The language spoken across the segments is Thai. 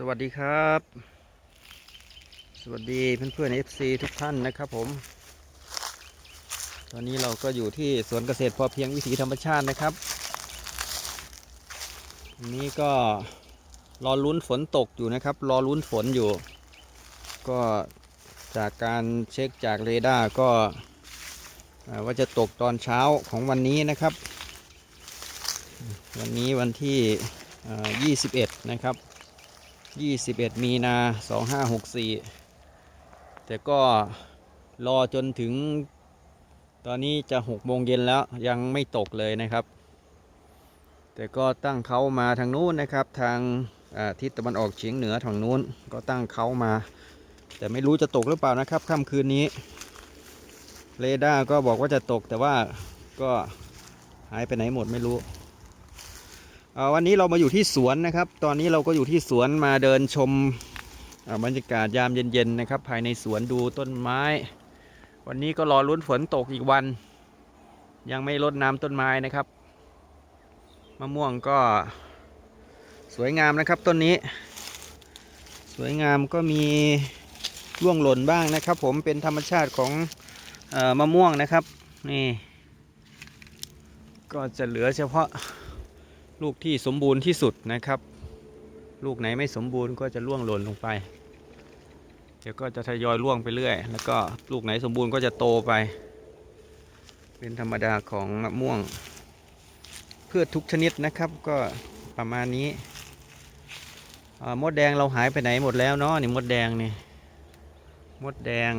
สวัสดีครับ สวัสดีเพื่อนๆ FC ทุกท่านนะครับผม ตอนนี้เราก็อยู่ที่สวนเกษตรพอเพียงวิถีธรรมชาตินะครับนี้ก็รอลุ้นฝนตกอยู่นะครับ รอลุ้นฝนอยู่ ก็จากการเช็คจากเรดาร์ก็ว่าจะตกตอนเช้าของวันนี้นะครับ วันนี้วันที่ 21 นะครับ 21 มีนา 2564 แต่ก็รอจนถึง ตอนนี้จะ6โมงเย็นแล้วยังไม่ตกเลยนะครับ แต่ก็ตั้งเขามาทางนู้นนะครับ ทางทิศตะวันออกเฉียงเหนือทางนู้นก็ตั้งเขามา แต่ไม่รู้จะตกหรือเปล่านะครับค่ำคืนนี้เรดาร์ก็บอกว่าจะตกแต่ว่าก็หายไปไหนหมดไม่รู้ วันนี้เรามาอยู่ที่สวนนะครับ ตอนนี้เราก็อยู่ที่สวนมาเดินชมบรรยากาศยามเย็นๆนะครับ ภายในสวนดูต้นไม้ วันนี้ก็รอลุ้นฝนตกอีกวัน ยังไม่รดน้ำต้นไม้นะครับมะม่วงก็สวยงามนะครับต้นนี้ สวยงามก็มีร่วงหล่นบ้างนะครับ ผมเป็นธรรมชาติของออมะม่วงนะครับนี่ก็จะเหลือเฉพาะ ลูกที่สมบูรณ์ที่สุดนะครับ ลูกไหนไม่สมบูรณ์ก็จะร่วงหล่นลงไป เดี๋ยวก็จะทยอยร่วงไปเรื่อย แล้วก็ลูกไหนสมบูรณ์ก็จะโตไป เป็นธรรมดาของมะม่วงเพืชทุกชนิดนะครับก็ประมาณนี้อ่ามดแดงเราหายไปไหนหมดแล้วเนาะนี่มดแดงนี่มดแดง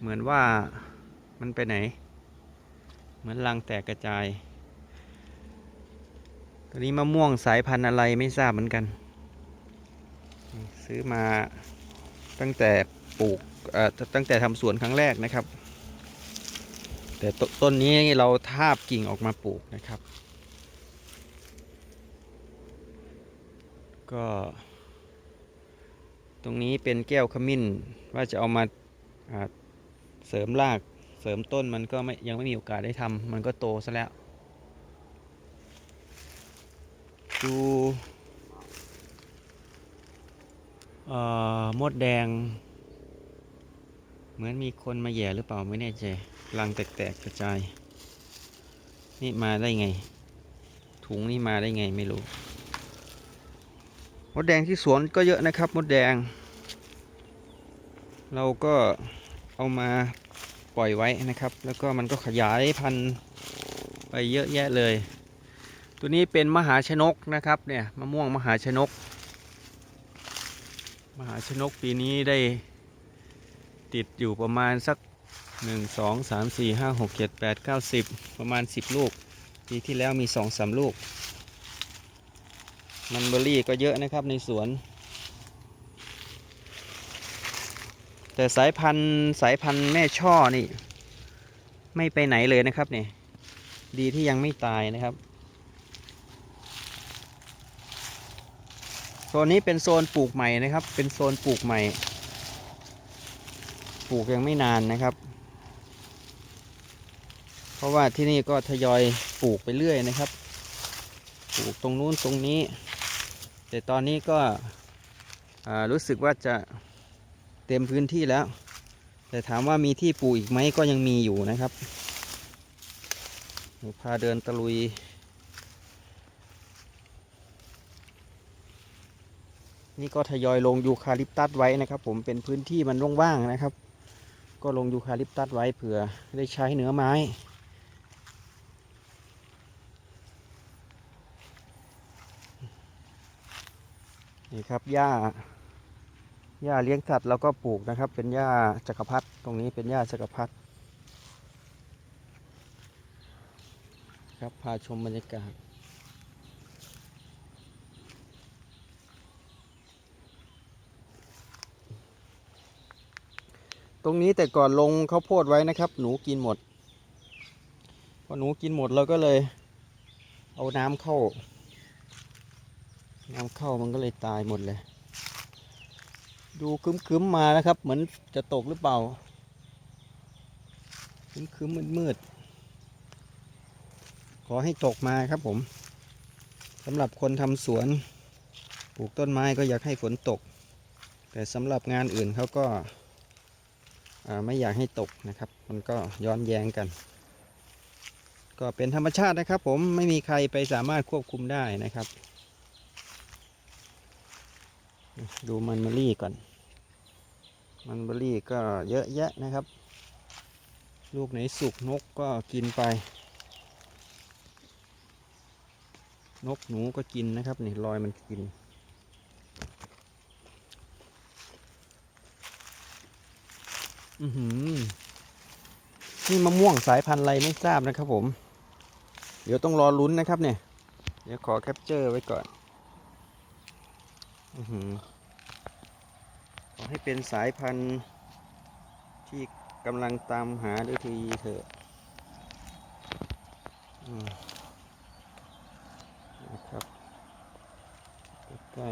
เหมือนว่ามันไปไหน เหมือนรังแตกกระจาย ตัวนี้มะม่วงสายพันธุ์อะไรไม่ทราบเหมือนกัน ซื้อมาตั้งแต่ปลูกตั้งแต่ทำสวนครั้งแรกนะครับ แต่ต้นนี้เราทาบกิ่งออกมาปลูกนะครับ ก็ ตรงนี้เป็นแก้วขมิ้นว่าจะเอามาาเสริมรากเสริมต้นมันก็ไม่ยังไม่มีโอกาสได้ทำมันก็โตซะแล้ว ดูเอ่อมดแดง เหมือนมีคนมาแย่หรือเปล่าไม่แน่ใจรังแตกๆกระจาย นี่มาได้ไง ถุงนี่มาได้ไงไม่รู้ มดแดงที่สวนก็เยอะนะครับ มดแดง เราก็เอามาปล่อยไว้นะครับ แล้วก็มันก็ขยายพันธุ์ไปเยอะแยะเลย ตัวนี้เป็นมหาชนกนะครับเนี่ยมะม่วงมหาชนก มหาชนกปีนี้ได้ติดอยู่ประมาณสักหนึ่งสองสามสี่ห้าหกเจ็ดแปดเก้าสิบประมาณสิบลูก ปีที่แล้วมีสองสามลูก มันเบอร์รี่ก็เยอะนะครับในสวน แต่สายพันธุ์สายพันธุ์แม่ช่อนี่ ไม่ไปไหนเลยนะครับเนี่ยดีที่ยังไม่ตายนะครับ โซนนี้เป็นโซนปลูกใหม่นะครับ เป็นโซนปลูกใหม่ ปลูกยังไม่นานนะครับ เพราะว่าที่นี่ก็ทยอยปลูกไปเรื่อยนะครับ ปลูกตรงนู้นตรงนี้ แต่ตอนนี้ก็รู้สึกว่าจะเต็มพื้นที่แล้ว แต่ถามว่ามีที่ปลูกอีกไหมก็ยังมีอยู่นะครับพาเดินตะลุย นี่ก็ทยอยลงยูคาลิปตัสไว้นะครับ ผมเป็นพื้นที่มันว่างๆนะครับ ก็ลงยูคาลิปตัสไว้เผื่อได้ใช้เนื้อไม้นี่ครับหญ้าหญ้าเลี้ยงสัตว์เราก็ปลูกนะครับ เป็นหญ้าจักรพรรดิตรงนี้เป็นหญ้าจักรพรรดิครับพาชมบรรยากาศ ตรงนี้แต่ก่อนลงข้าวโพดไว้นะครับ หนูกินหมดพอหนูกินหมดเราก็เลย เอาน้ำเข้า น้ำเข้ามันก็เลยตายหมดเลย ดูคึ้มๆมานะครับ เหมือนจะตกหรือเปล่าคึ้มๆมืดๆขอให้ตกมาครับผมสำหรับคนทำสวนปลูกต้นไม้ก็อยากให้ฝนตก แต่สำหรับงานอื่นเขาก็ ไม่อยากให้ตกนะครับ มันก็ย้อนแย้งกัน ก็เป็นธรรมชาตินะครับ ผมไม่มีใครไปสามารถควบคุมได้นะครับ ดูมันเบอรี่ก่อน มันเบอรี่ก็เยอะแยะนะครับ ลูกไหนสุกนกก็กินไป นกหนูก็กินนะครับนี่รอยมันกิน อือหือ นี่มะม่วงสายพันธุ์อะไรไม่ทราบนะครับผม เดี๋ยวต้องรอลุ้นนะครับเนี่ย เดี๋ยวขอแคปเจอร์ไว้ก่อน อือหือขอให้เป็นสายพันธุ์ที่กำลังตามหาด้วยทีเถอะนะครับใกล้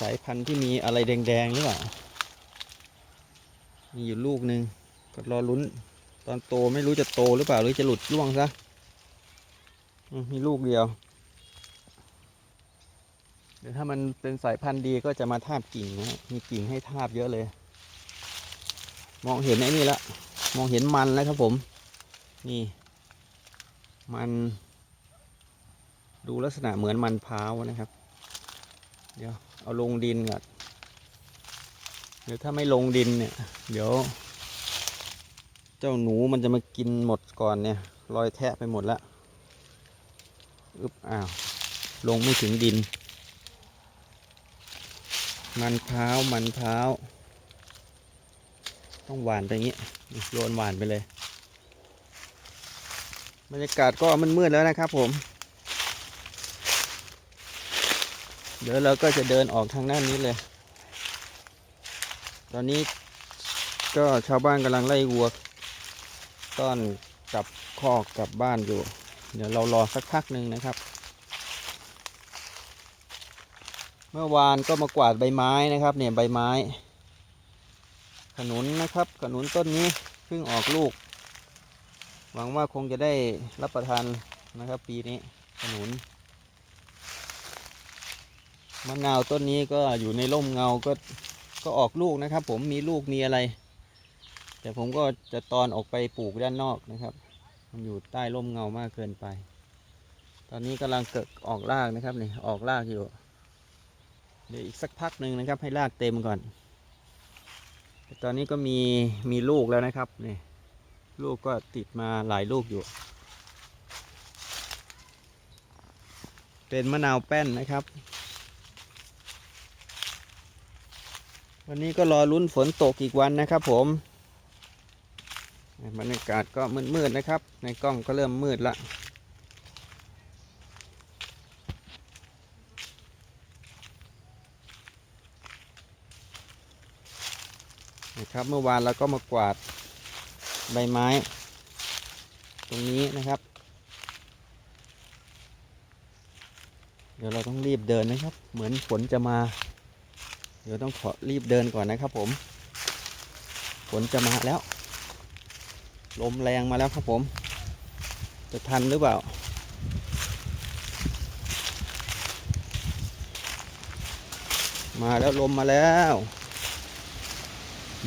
สายพันธุ์ที่มีอะไรแดงๆหรือเปล่า มีอยู่ลูกหนึ่งก็รอลุ้น ตอนโตไม่รู้จะโตหรือเปล่าหรือจะหลุดร่วงซะมีลูกเดียวเดี๋ยวถ้ามันเป็นสายพันธุ์ดีก็จะมาทาบกิ่งนะฮะมีกิ่งให้ทาบเยอะเลย มองเห็นไอ้นี่ละ มองเห็นมันแล้วครับผม นี่ มัน ดูลักษณะเหมือนมันพร้าวนะครับ เดี๋ยว เอาลงดินก่อนเดี๋ยวถ้าไม่ลงดินเนี่ย เดี๋ยว เจ้าหนูมันจะมากินหมดก่อนเนี่ย รอยแทะไปหมดแล้วอึบอ้าว ลงไม่ถึงดิน มันพร้ามันพร้า ต้องหวานไปงนี้โยนหวานไปเลย บรรยากาศก็มืดๆแล้วนะครับผม เดี๋ยวเราก็จะเดินออกทางด้านนี้เลย ตอนนี้ก็ชาวบ้านกำลังไล่วัวต้อนกลับคอกกลับบ้านอยู่ เดี๋ยวเรารอสักพักหนึ่งนะครับ เมื่อวานก็มากวาดใบไม้นะครับเนี่ยใบไม้ ขนุนนะครับ ขนุนต้นนี้เพิ่งออกลูก หวังว่าคงจะได้รับประทานนะครับ ปีนี้ขนุน มะนาวต้นนี้ก็อยู่ในร่มเงาก็ก็ออกลูกนะครับ ผมมีลูกมีอะไร แต่ผมก็จะตอนออกไปปลูกด้านนอกนะครับ มันอยู่ใต้ร่มเงามากเกินไป ตอนนี้กำลังเกิดออกรากนะครับนี่ออกรากอยู่เดี๋ยวอีกสักพักหนึ่งนะครับ ให้รากเต็มก่อนแต่ตอนนี้ก็มีมีลูกแล้วนะครับนี่ลูกก็ติดมาหลายลูกอยู่ เป็นมะนาวแป้นนะครับ วันนี้ก็รอลุ้นฝนตกอีกวันนะครับผมบรรยากาศก็มืดๆนะครับ ในกล้องก็เริ่มมืดละนะครับเมื่อวานเราก็มากวาดใบไม้ ตรงนี้นะครับ เดี๋ยวเราต้องรีบเดินนะครับ เหมือนฝนจะมา เดี๋ยวต้องขอรีบเดินก่อนนะครับผมฝนจะมาแล้ว ลมแรงมาแล้วครับผม จะทันหรือเปล่า มาแล้วลมมาแล้ว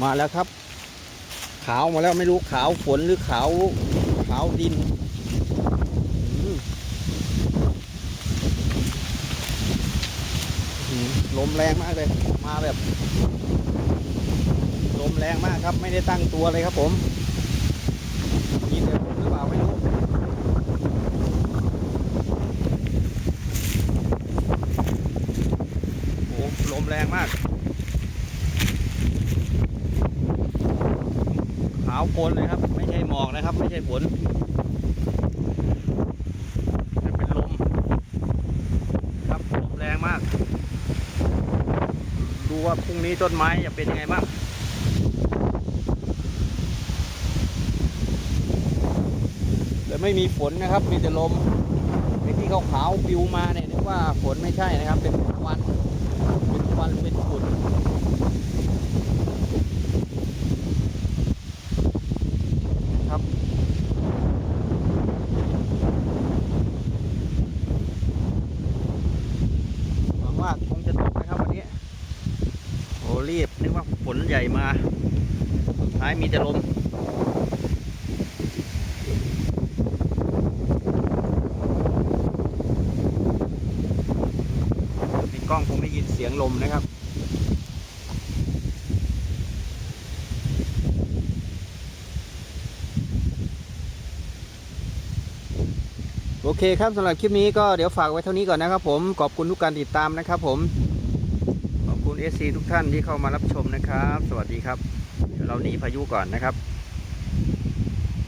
มาแล้วครับ ขาวมาแล้วไม่รู้ขาวฝนหรือขาวขาวดินอืมอื้อหือ ลมแรงมากเลย มาแบบ ลมแรงมากครับ ไม่ได้ตั้งตัวเลยครับผมยินเดี๋ยวผมหรือเปล่าไม่รู้โอ้โหลมแรงมาก ขาวโพลนเลยครับ ไม่ใช่หมอกนะครับ ไม่ใช่ฝนแต่เป็นลม ครับลมแรงมาก ดูว่า พรุ่งนี้ต้นไม้จะเป็นยังไงบ้างแต่ไม่มีฝนนะครับ มีแต่ลมไอ้ที่ขาวๆปลิวมาเนี่ยนึกว่าฝนไม่ใช่นะครับ เป็นควันเป็นควันเป็นฝุ่นครับ ฝน ใหญ่มาสุดท้ายมีแต่ลมในกล้องคงได้ยินเสียงลมนะครับโอเคครับสำหรับคลิปนี้ก็เดี๋ยวฝากไว้เท่านี้ก่อนนะครับผมขอบคุณทุกการติดตามนะครับผม FC ทุกท่านที่เข้ามารับชมนะครับ สวัสดีครับเดี๋ยวเราหนีพายุก่อนนะครับ